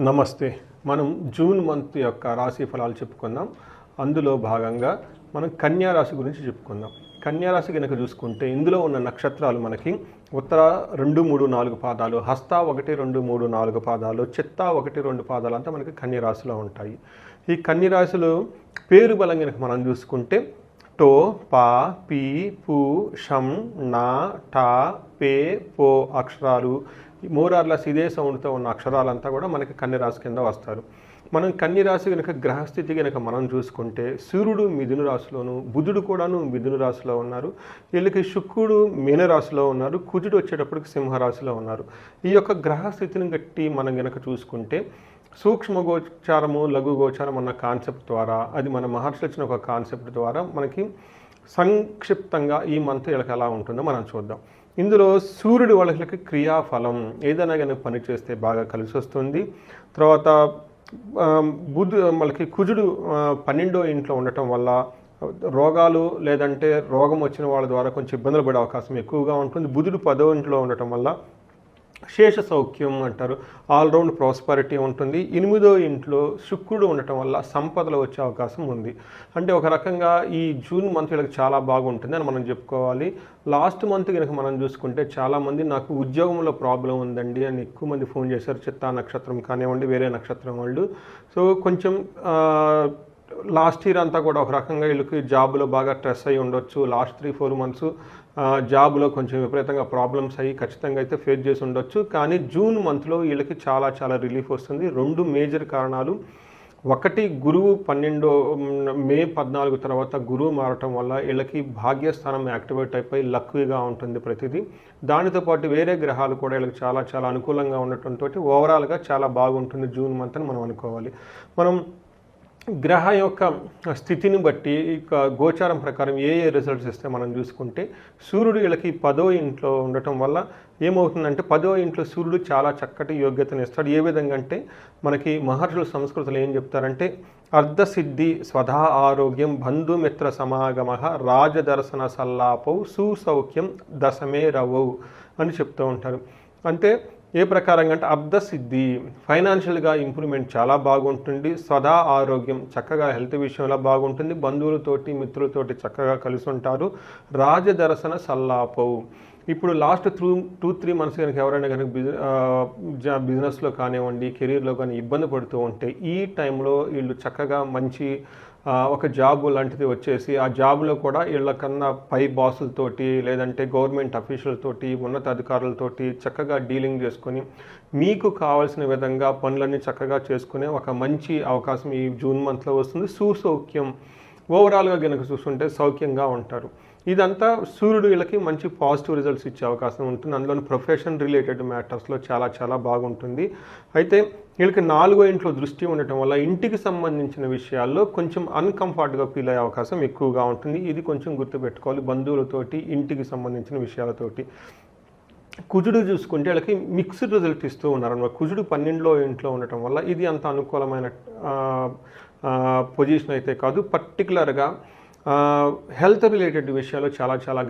నమస్తే. మనం June month యొక్క రాశి ఫలాలు చెప్పుకుందాం. అందులో భాగంగా మనం కన్యా రాశి గురించి చెప్పుకుందాం. కన్యా రాశి కనుక చూసుకుంటే ఇందులో ఉన్న నక్షత్రాలు మనకి ఉత్తర రెండు మూడు నాలుగు పాదాలు హస్త ఒకటి రెండు మూడు నాలుగు పాదాలు చిత్త ఒకటి రెండు పాదాలు అంతా మనకి కన్యరాశిలో ఉంటాయి. ఈ కన్యరాశులు పేరు బలం కనుక మనం చూసుకుంటే టో పా పీ పు షం నా టా పే పో అక్షరాలు మోరార్లస్ ఇదే సౌండ్తో ఉన్న అక్షరాలంతా కూడా మనకి కన్యరాశి కింద వస్తారు. మనం కన్యరాశి కనుక గ్రహస్థితి కనుక మనం చూసుకుంటే సూర్యుడు మిథున రాశిలోను బుధుడు కూడాను మిథున రాశిలో ఉన్నారు. వీళ్ళకి శుక్రుడు మీనరాశిలో ఉన్నారు. కుజుడు వచ్చేటప్పటికి సింహరాశిలో ఉన్నారు. ఈ యొక్క గ్రహస్థితిని గట్టి మనం కనుక చూసుకుంటే సూక్ష్మ గోచారము లఘు గోచారం అన్న కాన్సెప్ట్ ద్వారా అది మన మహర్షి వచ్చిన ఒక కాన్సెప్ట్ ద్వారా మనకి సంక్షిప్తంగా ఈ మంత్ ఇలా ఎలా ఉంటుందో మనం చూద్దాం. ఇందులో సూర్యుడు వాళ్ళకి క్రియాఫలం. ఏదైనా కానీ పని చేస్తే బాగా కలిసి వస్తుంది. తర్వాత ఆ, బుధు వాళ్ళకి కుజుడు పన్నెండో ఇంట్లో ఉండటం వల్ల రోగాలు లేదంటే రోగం వచ్చిన వాళ్ళ ద్వారా కొంచెం ఇబ్బందులు పడే అవకాశం ఎక్కువగా ఉంటుంది. బుధుడు పదో ఇంట్లో ఉండటం వల్ల శేష సౌఖ్యం అంటారు. ఆల్రౌండ్ ప్రాస్పరిటీ ఉంటుంది. ఎనిమిదో ఇంట్లో శుక్రుడు ఉండటం వల్ల సంపదలు వచ్చే అవకాశం ఉంది. అంటే ఒక రకంగా ఈ జూన్ మంత్ వీళ్ళకి చాలా బాగుంటుంది అని మనం చెప్పుకోవాలి. లాస్ట్ మంత్ కనుక మనం చూసుకుంటే చాలామంది నాకు ఉద్యోగంలో ప్రాబ్లం ఉందండి అని ఎక్కువ మంది ఫోన్ చేశారు. చిత్తా నక్షత్రం కానివ్వండి వేరే నక్షత్రం వాళ్ళు. సో కొంచెం లాస్ట్ ఇయర్ అంతా కూడా ఒక రకంగా వీళ్ళకి జాబ్లో బాగా స్ట్రెస్ అయి ఉండొచ్చు. లాస్ట్ త్రీ ఫోర్ మంత్స్ జాబ్లో కొంచెం విపరీతంగా ప్రాబ్లమ్స్ అయ్యి ఖచ్చితంగా అయితే ఫేస్ చేసి ఉండొచ్చు. కానీ జూన్ మంత్లో వీళ్ళకి చాలా చాలా రిలీఫ్ వస్తుంది. రెండు మేజర్ కారణాలు. ఒకటి గురువు పన్నెండో మే పద్నాలుగు తర్వాత గురువు మారటం వల్ల వీళ్ళకి భాగ్యస్థానం యాక్టివేట్ అయిపోయి లక్వీగా ఉంటుంది ప్రతిదీ. దానితో పాటు వేరే గ్రహాలు కూడా వీళ్ళకి చాలా చాలా అనుకూలంగా ఉండటంతో ఓవరాల్గా చాలా బాగుంటుంది జూన్ మంత్ అని మనం అనుకోవాలి. మనం గ్రహ యొక్క స్థితిని బట్టి ఇక గోచారం ప్రకారం ఏ ఏ రిజల్ట్స్ ఇస్తే మనం చూసుకుంటే సూర్యుడు వీళ్ళకి పదో ఇంట్లో ఉండటం వల్ల ఏమవుతుందంటే పదో ఇంట్లో సూర్యుడు చాలా చక్కటి యోగ్యతను ఇస్తాడు. ఏ విధంగా అంటే మనకి మహర్షుల సంస్కృతిలో ఏం చెప్తారంటే అర్ధసిద్ధి స్వధా ఆరోగ్యం బంధుమిత్ర సమాగమ రాజదర్శన సల్లాపౌ సుసౌఖ్యం దశమే రవౌ అని చెప్తూ ఉంటారు. అంటే ఏ ప్రకారంగా అంటే అర్ధసిద్ధి ఫైనాన్షియల్గా ఇంప్రూవ్మెంట్ చాలా బాగుంటుంది సదా ఆరోగ్యం చక్కగా హెల్త్ విషయంలో బాగుంటుంది బంధువులతోటి మిత్రులతోటి చక్కగా కలిసి ఉంటారు. రాజదర్శన సల్లాపవు ఇప్పుడు last through two three months కనుక ఎవరైనా కనుక బిజ బిజినెస్లో కానివ్వండి కెరీర్లో కానీ ఇబ్బంది పడుతూ ఉంటే ఈ టైంలో వీళ్ళు చక్కగా మంచి ఒక జాబ్ లాంటిది వచ్చేసి ఆ జాబ్లో కూడా వీళ్ళకన్నా పై బాసులతోటి లేదంటే గవర్నమెంట్ అఫీషియల్తోటి ఉన్నతాధికారులతోటి చక్కగా డీలింగ్ చేసుకొని మీకు కావాల్సిన విధంగా పనులన్నీ చక్కగా చేసుకునే ఒక మంచి అవకాశం ఈ జూన్ మంత్లో వస్తుంది. సుసౌఖ్యం. ఓవరాల్గా కనుక చూస్తుంటే సౌఖ్యంగా ఉంటారు. ఇదంతా సూర్యుడు వీళ్ళకి మంచి పాజిటివ్ రిజల్ట్స్ ఇచ్చే అవకాశం ఉంటుంది. అందులోని ప్రొఫెషన్ రిలేటెడ్ మ్యాటర్స్లో చాలా చాలా బాగుంటుంది. అయితే వీళ్ళకి నాలుగో ఇంట్లో దృష్టి ఉండటం వల్ల ఇంటికి సంబంధించిన విషయాల్లో కొంచెం అన్కంఫర్ట్గా ఫీల్ అయ్యే అవకాశం ఎక్కువగా ఉంటుంది. ఇది కొంచెం గుర్తుపెట్టుకోవాలి బంధువులతోటి ఇంటికి సంబంధించిన విషయాలతోటి. కుజుడు చూసుకుంటే వీళ్ళకి మిక్స్డ్ రిజల్ట్ ఇస్తూ ఉన్నారనమాట కుజుడు పన్నెండులో ఇంట్లో ఉండటం వల్ల ఇది అంత అనుకూలమైన పొజిషన్ అయితే కాదు. పర్టికులర్గా హెల్త్ రిలేటెడ్ విషయాలు చాలా చాలా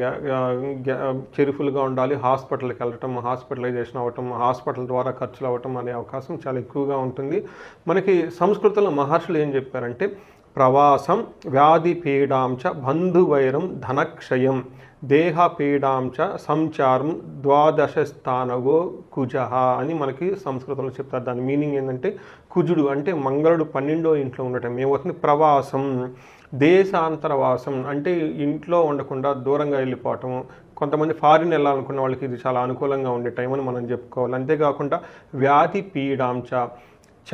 కేర్ఫుల్గా ఉండాలి. హాస్పిటల్కి వెళ్ళటం హాస్పిటలైజేషన్ అవ్వటం హాస్పిటల్ ద్వారా ఖర్చులు అవ్వటం అనే అవకాశం చాలా ఎక్కువగా ఉంటుంది. మనకి సంస్కృతంలో మహర్షులు ఏం చెప్పారంటే ప్రవాసం వ్యాధి పీడాంచ బంధువైరం ధనక్షయం దేహ పీడాంచ సంచారం ద్వాదశ స్థానగో కుజ అని మనకి సంస్కృతంలో చెప్తారు. దాని మీనింగ్ ఏంటంటే కుజుడు అంటే మంగళుడు పన్నెండో ఇంట్లో ఉండటం. ఏమవుతుంది? ప్రవాసం. దేశాంతరవాసం అంటే ఇంట్లో ఉండకుండా దూరంగా వెళ్ళిపోవటం కొంతమంది ఫారిన్ వెళ్ళాలనుకున్న వాళ్ళకి ఇది చాలా అనుకూలంగా ఉండే టైం అని మనం చెప్పుకోవాలి. అంతేకాకుండా వ్యాధి పీడాంచ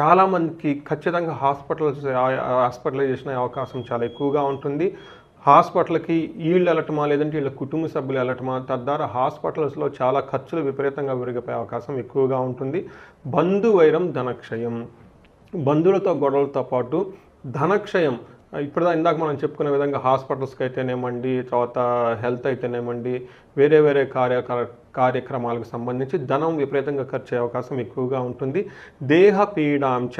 చాలామందికి ఖచ్చితంగా హాస్పిటల్స్ హాస్పిటలైజేషన్ అయ్యే అవకాశం చాలా ఎక్కువగా ఉంటుంది. హాస్పిటల్కి వీళ్ళు వెళ్ళటమా లేదంటే వీళ్ళ కుటుంబ సభ్యులు వెళ్ళటమా తద్వారా హాస్పిటల్స్లో చాలా ఖర్చులు విపరీతంగా విరిగిపోయే అవకాశం ఎక్కువగా ఉంటుంది. బంధువైరం ధనక్షయం. బంధువులతో గొడవలతో పాటు ధనక్షయం. ఇప్పుడు ఇందాక మనం చెప్పుకునే విధంగా హాస్పిటల్స్కి అయితేనేమండి తర్వాత హెల్త్ అయితేనేమండి వేరే వేరే కార్య కార్యక్రమాలకు సంబంధించి ధనం విపరీతంగా ఖర్చు అయ్యే అవకాశం ఎక్కువగా ఉంటుంది. దేహ పీడాంశ.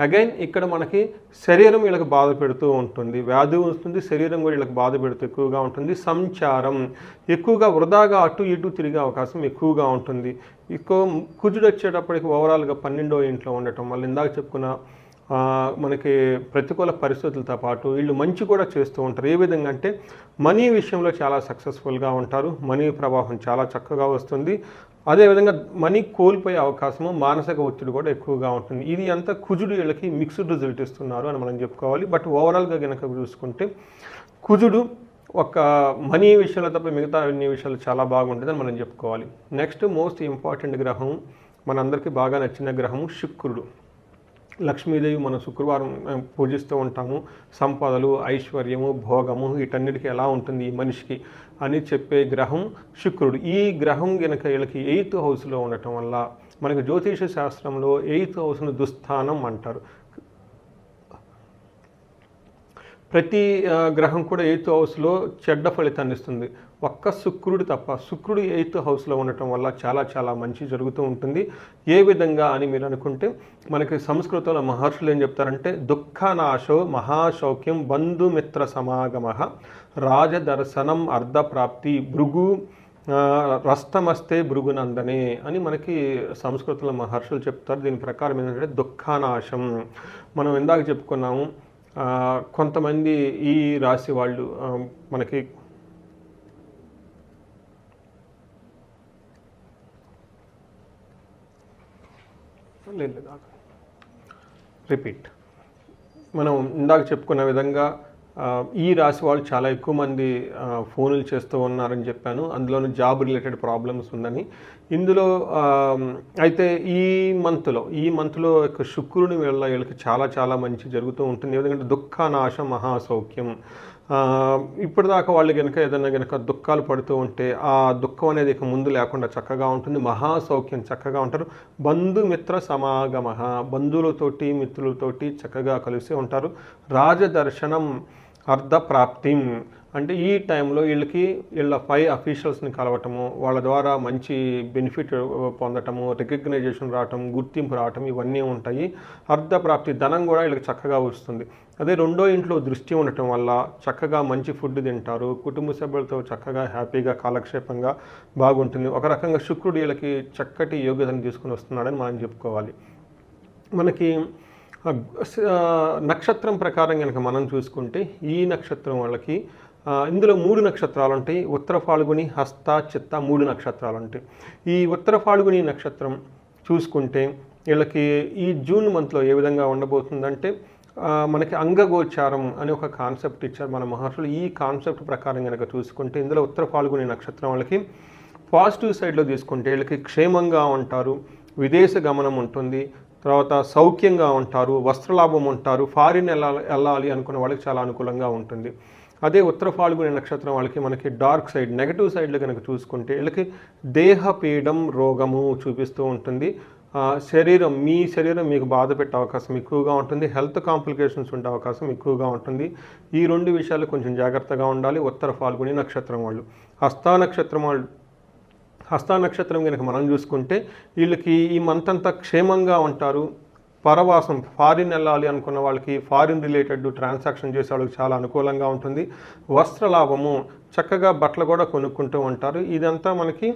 అగైన్ ఇక్కడ మనకి శరీరం వీళ్ళకి బాధ పెడుతూ ఉంటుంది. వ్యాధి వస్తుంది శరీరం కూడా వీళ్ళకి బాధ పెడుతూ ఎక్కువగా ఉంటుంది. సంచారం. ఎక్కువగా వృధాగా అటు ఇటు తిరిగే అవకాశం ఎక్కువగా ఉంటుంది. ఎక్కువ కుజుడు వచ్చేటప్పటికి ఓవరాల్గా పన్నెండో ఇంట్లో ఉండటం వల్ల ఇందాక చెప్పుకున్న మనకి ప్రతికూల పరిస్థితులతో పాటు వీళ్ళు మంచి కూడా చేస్తూ ఉంటారు. ఏ విధంగా అంటే మనీ విషయంలో చాలా సక్సెస్ఫుల్గా ఉంటారు. మనీ ప్రవాహం చాలా చక్కగా వస్తుంది. అదేవిధంగా మనీ కోల్పోయే అవకాశము మానసిక ఒత్తిడి కూడా ఎక్కువగా ఉంటుంది. ఇది అంతా కుజుడు వీళ్ళకి మిక్స్డ్ రిజల్ట్ ఇస్తున్నారు అని మనం చెప్పుకోవాలి. బట్ ఓవరాల్గా కనుక చూసుకుంటే కుజుడు ఒక మనీ విషయంలో తప్ప మిగతా అన్ని విషయాలు చాలా బాగుంటుందని మనం చెప్పుకోవాలి. నెక్స్ట్ మోస్ట్ ఇంపార్టెంట్ గ్రహం మనందరికీ బాగా నచ్చిన గ్రహము శుక్రుడు. లక్ష్మీదేవి మనం శుక్రవారం పూజిస్తూ ఉంటాము. సంపదలు ఐశ్వర్యము భోగము వీటన్నిటికీ ఎలా ఉంటుంది ఈ మనిషికి అని చెప్పే గ్రహం శుక్రుడు. ఈ గ్రహం గనక వీళ్ళకి ఎయిత్ హౌస్లో ఉండటం వల్ల మనకి జ్యోతిష శాస్త్రంలో ఎయిత్ హౌస్ను దుస్థానం అంటారు. ప్రతి గ్రహం కూడా ఎయిత్ హౌస్లో చెడ్డ ఫలితాన్ని ఇస్తుంది. ఒక్క శుక్రుడు తప్ప శుక్రుడు ఎయిత్ హౌస్లో ఉండటం వల్ల చాలా చాలా మంచి జరుగుతూ ఉంటుంది. ఏ విధంగా అని మీరు అనుకుంటే మనకి సంస్కృతంలో మహర్షులు ఏం చెప్తారంటే దుఃఖనాశో మహాశౌక్యం బంధుమిత్ర సమాగమ రాజదర్శనం అర్ధప్రాప్తి భృగు రస్తమస్తే భృగునందనే అని మనకి సంస్కృతంలో మహర్షులు చెప్తారు. దీని ప్రకారం ఏంటంటే దుఃఖానాశం. మనం ఇందాక చెప్పుకున్నాము కొంతమంది ఈ రాశి వాళ్ళు మనకి లేదు రిపీట్. మనం ఇందాక చెప్పుకున్న విధంగా ఈ రాశి వాళ్ళు చాలా ఎక్కువ మంది ఫోన్లు చేస్తూ ఉన్నారని చెప్పాను. అందులోనూ జాబ్ రిలేటెడ్ ప్రాబ్లమ్స్ ఉందని. ఇందులో అయితే ఈ మంత్లో ఈ మంత్లో యొక్క శుక్రుని వీళ్ళ వీళ్ళకి చాలా చాలా మంచి జరుగుతూ ఉంటుంది. ఎందుకంటే దుఃఖానాశ మహాసౌఖ్యం ఇప్పటిదాకా వాళ్ళు కనుక ఏదైనా కనుక దుఃఖాలు పడుతూ ఉంటే ఆ దుఃఖం అనేది ఇక ముందు లేకుండా చక్కగా ఉంటుంది. మహాసౌఖ్యం చక్కగా ఉంటారు. బంధుమిత్ర సమాగమ బంధువులతోటి మిత్రులతోటి చక్కగా కలిసి ఉంటారు. రాజదర్శనం అర్ధప్రాప్తిం అంటే ఈ టైంలో వీళ్ళకి వీళ్ళ పై అఫీషియల్స్ని కలవటము వాళ్ళ ద్వారా మంచి బెనిఫిట్ పొందటము రికగ్నైజేషన్ రావటం గుర్తింపు రావటం ఇవన్నీ ఉంటాయి. అర్ధప్రాప్తి ధనం కూడా వీళ్ళకి చక్కగా వస్తుంది. అదే రెండో ఇంట్లో దృష్టి ఉండటం వల్ల చక్కగా మంచి ఫుడ్ తింటారు. కుటుంబ సభ్యులతో చక్కగా హ్యాపీగా కాలక్షేపంగా బాగుంటుంది. ఒక రకంగా శుక్రుడు వీళ్ళకి చక్కటి యోగ్యతను తీసుకుని వస్తున్నాడని మనం చెప్పుకోవాలి. మనకి నక్షత్రం ప్రకారం కనుక మనం చూసుకుంటే ఈ నక్షత్రం వాళ్ళకి ఇందులో మూడు నక్షత్రాలు ఉంటాయి ఉత్తర ఫాల్గుని హస్త చిత్త మూడు నక్షత్రాలు ఉంటాయి ఈ ఉత్తర ఫాల్గుని నక్షత్రం చూసుకుంటే వీళ్ళకి ఈ జూన్ మంత్లో ఏ విధంగా ఉండబోతుందంటే మనకి అంగగోచారం అనే ఒక కాన్సెప్ట్ ఇచ్చారు మన మహర్షులు. ఈ కాన్సెప్ట్ ప్రకారం కనుక చూసుకుంటే ఇందులో ఉత్తర ఫాల్గుని నక్షత్రం వాళ్ళకి పాజిటివ్ సైడ్లో తీసుకుంటే వీళ్ళకి క్షేమంగా ఉంటారు విదేశ గమనం ఉంటుంది తర్వాత సౌఖ్యంగా ఉంటారు వస్త్రలాభం ఉంటారు ఫారిన్ వెళ్ళాలి వెళ్ళాలి అనుకున్న వాళ్ళకి చాలా అనుకూలంగా ఉంటుంది. అదే ఉత్తర ఫాల్గుని నక్షత్రం వాళ్ళకి మనకి డార్క్ సైడ్ నెగటివ్ సైడ్లో కనుక చూసుకుంటే వీళ్ళకి దేహపీడం రోగము చూపిస్తూ ఉంటుంది. శరీరం మీ శరీరం మీకు బాధ పెట్టే అవకాశం ఎక్కువగా ఉంటుంది. హెల్త్ కాంప్లికేషన్స్ ఉండే అవకాశం ఎక్కువగా ఉంటుంది. ఈ రెండు విషయాలు కొంచెం జాగ్రత్తగా ఉండాలి. ఉత్తర ఫాల్గుని నక్షత్రం వాళ్ళు. హస్తా నక్షత్రం వాళ్ళు హస్తా నక్షత్రం కనుక మనం చూసుకుంటే వీళ్ళకి ఈ మంత్ అంతా క్షేమంగా ఉంటారు. పరవాసం ఫారిన్ వెళ్ళాలి అనుకున్న వాళ్ళకి ఫారిన్ రిలేటెడ్ ట్రాన్సాక్షన్ చేసే వాళ్ళకి చాలా అనుకూలంగా ఉంటుంది. వస్త్ర లాభము చక్కగా బట్టలు కూడా కొనుక్కుంటూ ఉంటారు. ఇదంతా మనకి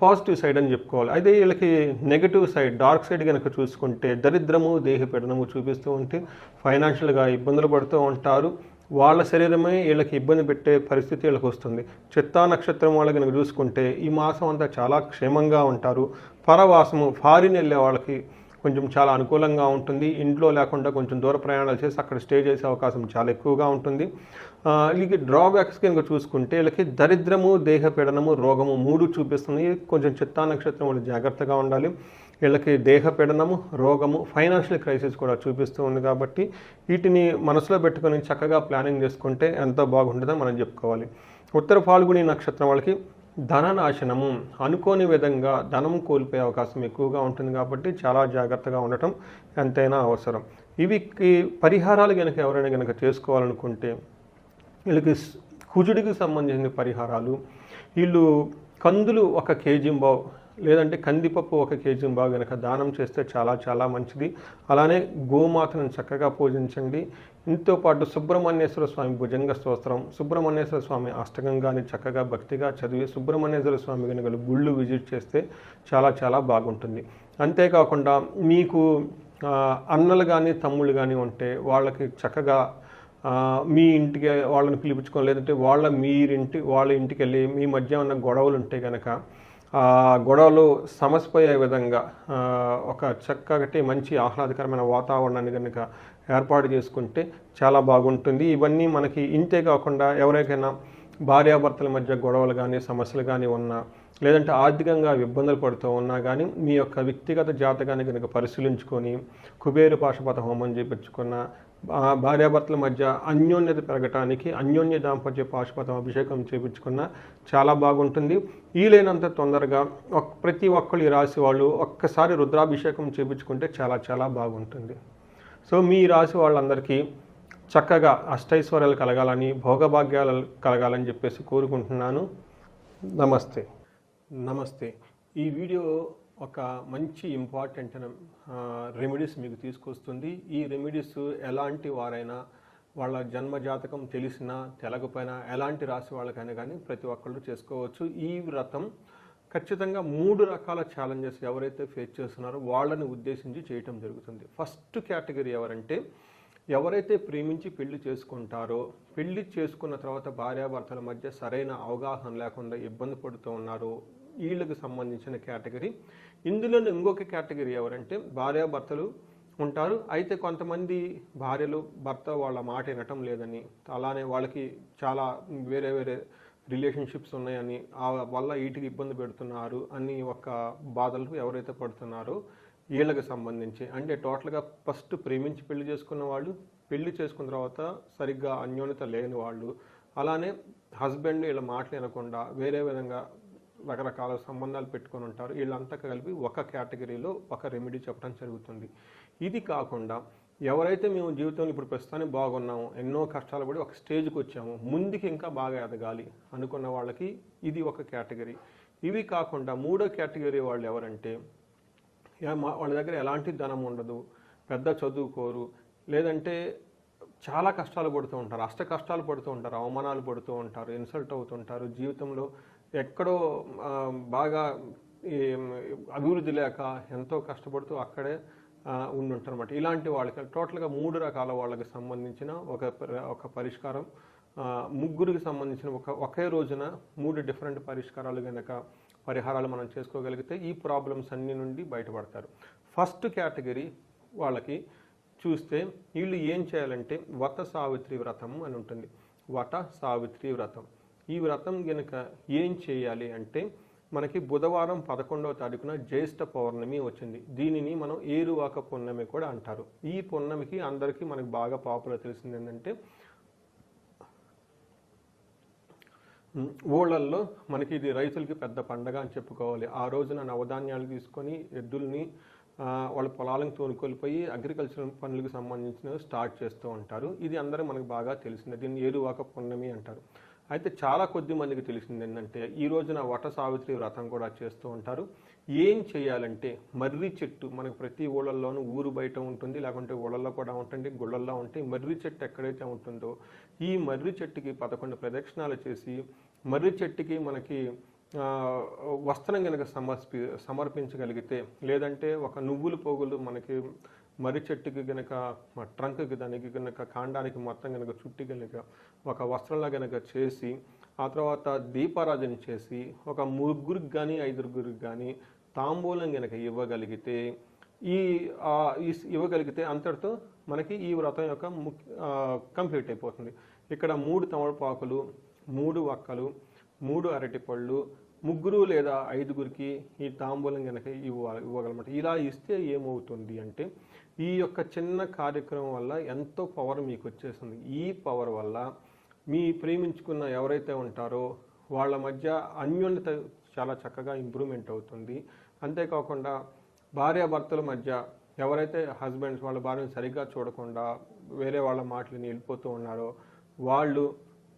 పాజిటివ్ సైడ్ అని చెప్పుకోవాలి. అయితే వీళ్ళకి నెగటివ్ సైడ్ డార్క్ సైడ్ కనుక చూసుకుంటే దరిద్రము దేహపీడనము చూపిస్తూ ఉంటే ఫైనాన్షియల్గా ఇబ్బందులు పడుతూ ఉంటారు. వాళ్ళ శరీరమే వీళ్ళకి ఇబ్బంది పెట్టే పరిస్థితి వీళ్ళకి వస్తుంది. చిత్తా నక్షత్రం వాళ్ళు కనుక చూసుకుంటే ఈ మాసం అంతా చాలా క్షేమంగా ఉంటారు. పరవాసము ఫారిన్ వెళ్ళే వాళ్ళకి కొంచెం చాలా అనుకూలంగా ఉంటుంది. ఇంట్లో లేకుండా కొంచెం దూర ప్రయాణాలు చేసి అక్కడ స్టే చేసే అవకాశం చాలా ఎక్కువగా ఉంటుంది. వీళ్ళకి డ్రాబ్యాక్స్ కనుక చూసుకుంటే వీళ్ళకి దరిద్రము దేహపీడనము రోగము మూడు చూపిస్తుంది. కొంచెం చిత్తా నక్షత్రం వాళ్ళు జాగ్రత్తగా ఉండాలి. వీళ్ళకి దేహపీడనము రోగము ఫైనాన్షియల్ క్రైసిస్ కూడా చూపిస్తూ ఉంది కాబట్టి వీటిని మనసులో పెట్టుకొని చక్కగా ప్లానింగ్ చేసుకుంటే ఎంతో బాగుంటుందని మనం చెప్పుకోవాలి. ఉత్తర ఫాల్గుని నక్షత్రం వాళ్ళకి ధననాశనము. అనుకోని విధంగా ధనం కోల్పోయే అవకాశం ఎక్కువగా ఉంటుంది కాబట్టి చాలా జాగ్రత్తగా ఉండటం ఎంతైనా అవసరం. ఇవి పరిహారాలు కనుక ఎవరైనా కనుక చేసుకోవాలనుకుంటే వీళ్ళకి కుజుడికి సంబంధించిన పరిహారాలు వీళ్ళు కందులు ఒక కేజీ బావు లేదంటే కందిపప్పు ఒక కేజీ బాగా కనుక దానం చేస్తే చాలా చాలా మంచిది. అలానే గోమాతను చక్కగా పూజించండి. ఇంతో పాటు సుబ్రహ్మణ్యేశ్వర స్వామి భుజంగ స్తోత్రం సుబ్రహ్మణ్యేశ్వర స్వామి అష్టకం కానీ చక్కగా భక్తిగా చదివి సుబ్రహ్మణ్యేశ్వర స్వామి కనుక గుళ్ళు విజిట్ చేస్తే చాలా చాలా బాగుంటుంది. అంతేకాకుండా మీకు అన్నలు కానీ తమ్ముళ్ళు కానీ ఉంటే వాళ్ళకి చక్కగా మీ ఇంటికి వాళ్ళని పిలిపించుకోవాలి లేదంటే వాళ్ళ మీరింటి వాళ్ళ ఇంటికి వెళ్ళి మీ మధ్య ఉన్న గొడవలు ఉంటే కనుక గొడవలు సమసిపోయే విధంగా ఒక చక్కటి మంచి ఆహ్లాదకరమైన వాతావరణాన్ని కనుక ఏర్పాటు చేసుకుంటే చాలా బాగుంటుంది. ఇవన్నీ మనకి ఇంతే కాకుండా ఎవరికైనా భార్యాభర్తల మధ్య గొడవలు కానీ సమస్యలు కానీ ఉన్నా లేదంటే ఆర్థికంగా ఇబ్బందులు పడుతూ ఉన్నా కానీ మీ యొక్క వ్యక్తిగత జాతకాన్ని కనుక పరిశీలించుకొని కుబేరు పాశపత హోమం చేపించుకున్నా భార్యాభర్తల మధ్య అన్యోన్యత పెరగటానికి అన్యోన్య దాంపత్య పాశుపతం అభిషేకం చేపించుకున్న చాలా బాగుంటుంది. వీలైనంత తొందరగా ప్రతి ఒక్కళ్ళు ఈ రాశి వాళ్ళు ఒక్కసారి రుద్రాభిషేకం చేపించుకుంటే చాలా చాలా బాగుంటుంది. సో మీ రాశి వాళ్ళందరికీ చక్కగా అష్టైశ్వర్యాలు కలగాలని భోగభాగ్యాలు కలగాలని చెప్పేసి కోరుకుంటున్నాను. నమస్తే. నమస్తే. ఈ వీడియో ఒక మంచి ఇంపార్టెంట్ రెమెడీస్ మీకు తీసుకొస్తుంది. ఈ రెమెడీస్ ఎలాంటి వారైనా వాళ్ళ జన్మ జాతకం తెలిసినా తెలకపోయినా ఎలాంటి రాశి వాళ్ళకైనా కానీ ప్రతి ఒక్కళ్ళు చేసుకోవచ్చు. ఈ వ్రతం ఖచ్చితంగా మూడు రకాల ఛాలెంజెస్ ఎవరైతే ఫేస్ చేస్తున్నారో వాళ్ళని ఉద్దేశించి చేయటం జరుగుతుంది. ఫస్ట్ కేటగిరీ ఎవరంటే ఎవరైతే ప్రేమించి పెళ్ళి చేసుకుంటారో పెళ్ళి చేసుకున్న తర్వాత భార్యాభర్తల మధ్య సరైన అవగాహన లేకుండా ఇబ్బంది పడుతూ ఉన్నారో వీళ్ళకి సంబంధించిన కేటగిరీ. ఇందులో ఇంకొక కేటగిరీ ఎవరంటే భార్యాభర్తలు ఉంటారు. అయితే కొంతమంది భార్యలు భర్త వాళ్ళ మాట వినటం లేదని అలానే వాళ్ళకి చాలా వేరే వేరే రిలేషన్షిప్స్ ఉన్నాయని ఆ వల్ల వీటికి ఇబ్బంది పెడుతున్నారు అని ఒక బాధలు ఎవరైతే పడుతున్నారో వీళ్ళకి సంబంధించి. అంటే టోటల్గా ఫస్ట్ ప్రేమించి పెళ్ళి చేసుకున్న వాళ్ళు పెళ్ళి చేసుకున్న తర్వాత సరిగ్గా అన్యోన్యత లేని వాళ్ళు అలానే హస్బెండ్ వీళ్ళ మాటలు వినకుండా వేరే విధంగా రకరకాల సంబంధాలు పెట్టుకొని ఉంటారు. వీళ్ళంతా కలిపి ఒక కేటగిరీలో ఒక రెమెడీ చెప్పడం జరుగుతుంది. ఇది కాకుండా ఎవరైతే మేము జీవితంలో ఇప్పుడు ప్రస్తుతానికి బాగున్నాము ఎన్నో కష్టాలు పడి ఒక స్టేజ్కి వచ్చాము ముందుకి ఇంకా బాగా ఎదగాలి అనుకున్న వాళ్ళకి ఇది ఒక కేటగిరీ. ఇవి కాకుండా మూడో కేటగిరీ వాళ్ళు ఎవరంటే మా- వాళ్ళ దగ్గర ఎలాంటి ధనం ఉండదు పెద్ద చదువుకోరు లేదంటే చాలా కష్టాలు పడుతూ ఉంటారు అష్ట కష్టాలు పడుతూ ఉంటారు అవమానాలు పడుతూ ఉంటారు ఇన్సల్ట్ అవుతుంటారు జీవితంలో ఎక్కడో బాగా అభివృద్ధి లేక ఎంతో కష్టపడుతూ అక్కడే ఆ, ఇలాంటి వాళ్ళకి టోటల్గా మూడు రకాల వాళ్ళకి సంబంధించిన ఒక ఒక పరిష్కారం. ముగ్గురికి సంబంధించిన ఒక ఒకే రోజున మూడు డిఫరెంట్ పరిష్కారాలు కనుక పరిహారాలు మనం చేసుకోగలిగితే ఈ ప్రాబ్లమ్స్ అన్ని నుండి బయటపడతారు. ఫస్ట్ కేటగిరీ వాళ్ళకి చూస్తే వీళ్ళు ఏం చేయాలంటే వట సావిత్రి వ్రతం అని ఉంటుంది. వట సావిత్రి వ్రతం. ఈ వ్రతం గనుక ఏం చేయాలి అంటే మనకి బుధవారం పదకొండవ తారీఖున జ్యేష్ఠ పౌర్ణమి వచ్చింది. దీనిని మనం ఏరువాక పున్నమి కూడా అంటారు. ఈ పున్నమికి అందరికీ మనకి బాగా పాపులర్ తెలిసింది ఏంటంటే ఊళ్ళల్లో మనకి ఇది రైతులకి పెద్ద పండగ అని చెప్పుకోవాలి. ఆ రోజున నవధాన్యాలు తీసుకొని ఎద్దుల్ని వాళ్ళ పొలాలను తోనుకొలిపోయి అగ్రికల్చర్ పనులకు సంబంధించినవి స్టార్ట్ చేస్తూ ఉంటారు. ఇది అందరూ మనకు బాగా తెలిసింది. దీన్ని ఏరువాక పున్నమి అంటారు. అయితే చాలా కొద్ది మందికి తెలిసింది ఏంటంటే ఈ రోజున వట సావిత్రి వ్రతం కూడా చేస్తూ ఉంటారు. ఏం చేయాలంటే మర్రి చెట్టు మనకు ప్రతి ఊళ్ళల్లోనూ ఊరు బయట ఉంటుంది లేకుంటే ఊళ్ళల్లో కూడా ఉంటుంది గుళ్ళల్లో ఉంటాయి మర్రి చెట్టు ఎక్కడైతే ఉంటుందో ఈ మర్రి చెట్టుకి పదకొండు ప్రదక్షిణాలు చేసి మర్రి చెట్టుకి మనకి వస్త్రం కనుక సమర్పి సమర్పించగలిగితే లేదంటే ఒక నువ్వుల పోగులు మనకి మర్రి చెట్టుకి గనక ట్రంక్కి దానికి గనక కాండానికి మొత్తం కనుక చుట్టి గనక ఒక వస్త్రంలా గనక చేసి ఆ తర్వాత దీపారాధన చేసి ఒక ముగ్గురికి కానీ ఐదుగురికి కానీ తాంబూలం గనక ఇవ్వగలిగితే ఈ ఇవ్వగలిగితే అంతటితో మనకి ఈ వ్రతం యొక్క ముఖ్య కంప్లీట్ అయిపోతుంది. ఇక్కడ మూడు తమలపాకులు మూడు వక్కలు మూడు అరటిపళ్ళు ముగ్గురు లేదా ఐదుగురికి ఈ తాంబూలం కనుక ఇవ్వాలి ఇవ్వగలమాట. ఇలా ఇస్తే ఏమవుతుంది అంటే ఈ యొక్క చిన్న కార్యక్రమం వల్ల ఎంతో పవర్ మీకు వచ్చేస్తుంది ఈ పవర్ వల్ల మీ ప్రేమించుకున్న ఎవరైతే ఉంటారో వాళ్ళ మధ్య అన్యోన్యత చాలా చక్కగా ఇంప్రూవ్మెంట్ అవుతుంది. అంతేకాకుండా భార్యాభర్తల మధ్య ఎవరైతే హస్బెండ్స్ వాళ్ళ భార్యను సరిగ్గా చూడకుండా వేరే వాళ్ళ మాటలని వెళ్ళిపోతూ ఉన్నారో వాళ్ళు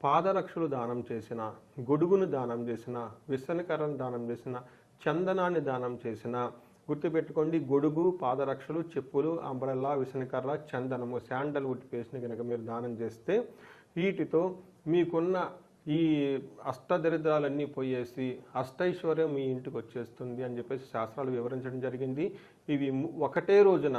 పాదరక్షలు దానం చేసిన గొడుగును దానం చేసిన విసనకరను దానం చేసిన చందనాన్ని దానం చేసిన గుర్తుపెట్టుకోండి గొడుగు పాదరక్షలు చెప్పులు అంబ్రెల్లా విసనకర్ర చందనము శాండల్వుడ్ పేస్ట్ని కనుక మీరు దానం చేస్తే వీటితో మీకున్న ఈ అష్టదరిద్రాలన్నీ పోయేసి అష్టైశ్వర్యం మీ ఇంటికి వచ్చేస్తుంది అని చెప్పేసి శాస్త్రాలు వివరించడం జరిగింది. ఇవి ఒకటే రోజున